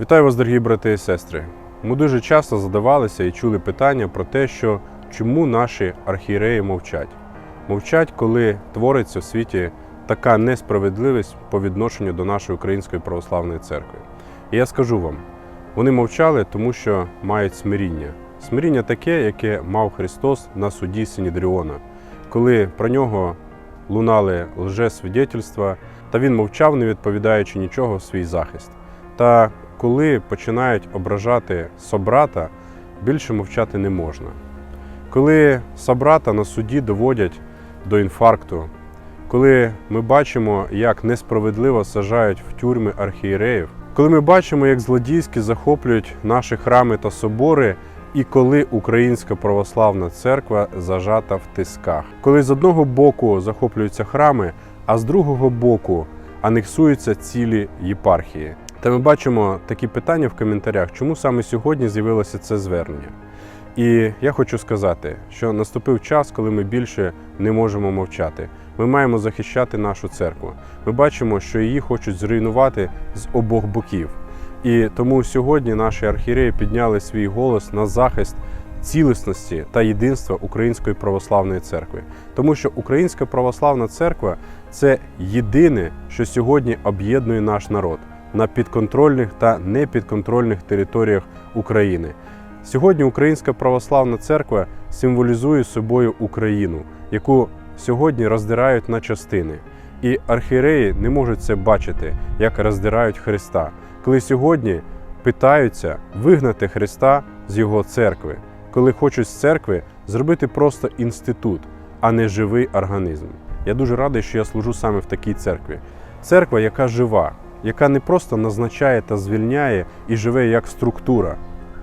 Вітаю вас, дорогі брати і сестри. Ми дуже часто задавалися і чули питання про те, що чому наші архієреї мовчать. Мовчать, коли твориться в світі така несправедливість по відношенню до нашої української православної церкви. І я скажу вам, вони мовчали, тому що мають смиріння. Смиріння таке, яке мав Христос на суді Синідріона, коли про нього лунали лжесвідетельства, та він мовчав, не відповідаючи нічого в свій захист. Та коли починають ображати собрата, більше мовчати не можна. Коли собрата на суді доводять до інфаркту, коли ми бачимо, як несправедливо сажають в тюрми архієреїв, коли ми бачимо, як злодійськи захоплюють наші храми та собори, і коли Українська православна церква зажата в тисках, коли з одного боку захоплюються храми, а з другого боку анексуються цілі єпархії. Та ми бачимо такі питання в коментарях, чому саме сьогодні з'явилося це звернення. І я хочу сказати, що наступив час, коли ми більше не можемо мовчати. Ми маємо захищати нашу церкву. Ми бачимо, що її хочуть зруйнувати з обох боків. І тому сьогодні наші архієреї підняли свій голос на захист цілісності та єдинства Української православної церкви. Тому що Українська православна церква це єдине, що сьогодні об'єднує наш народ на підконтрольних та непідконтрольних територіях України. Сьогодні Українська православна церква символізує собою Україну, яку сьогодні роздирають на частини. І архієреї не можуть це бачити, як роздирають Христа, коли сьогодні питаються вигнати Христа з його церкви, коли хочуть з церкви зробити просто інститут, а не живий організм. Я дуже радий, що я служу саме в такій церкві. Церква, яка жива, яка не просто назначає та звільняє і живе як структура,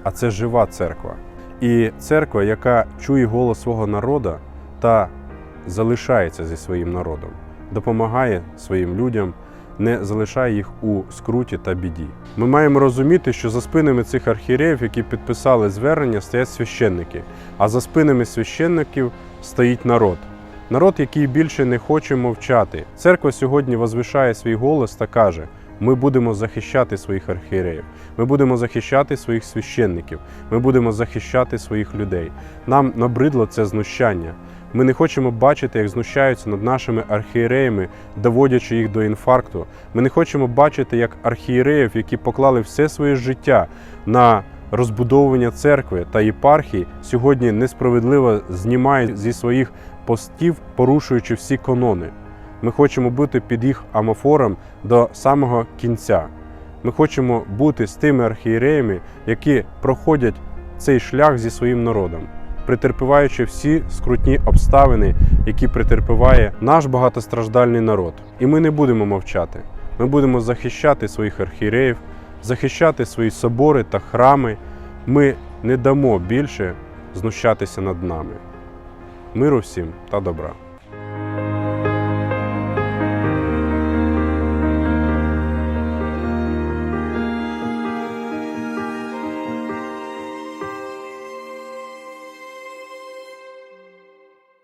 а це жива церква. І церква, яка чує голос свого народу та залишається зі своїм народом, допомагає своїм людям, не залишає їх у скруті та біді. Ми маємо розуміти, що за спинами цих архієреїв, які підписали звернення, стоять священники, а за спинами священників стоїть народ. Народ, який більше не хоче мовчати. Церква сьогодні возвишає свій голос та каже: ми будемо захищати своїх архієреїв, ми будемо захищати своїх священників, ми будемо захищати своїх людей. Нам набридло це знущання. Ми не хочемо бачити, як знущаються над нашими архієреями, доводячи їх до інфаркту. Ми не хочемо бачити, як архієреїв, які поклали все своє життя на розбудовування церкви та єпархії, сьогодні несправедливо знімають зі своїх постів, порушуючи всі канони. Ми хочемо бути під їх амофором до самого кінця. Ми хочемо бути з тими архієреями, які проходять цей шлях зі своїм народом, претерпіваючи всі скрутні обставини, які претерпіває наш багатостраждальний народ. І ми не будемо мовчати. Ми будемо захищати своїх архієреїв, захищати свої собори та храми. Ми не дамо більше знущатися над нами. Миру всім та добра.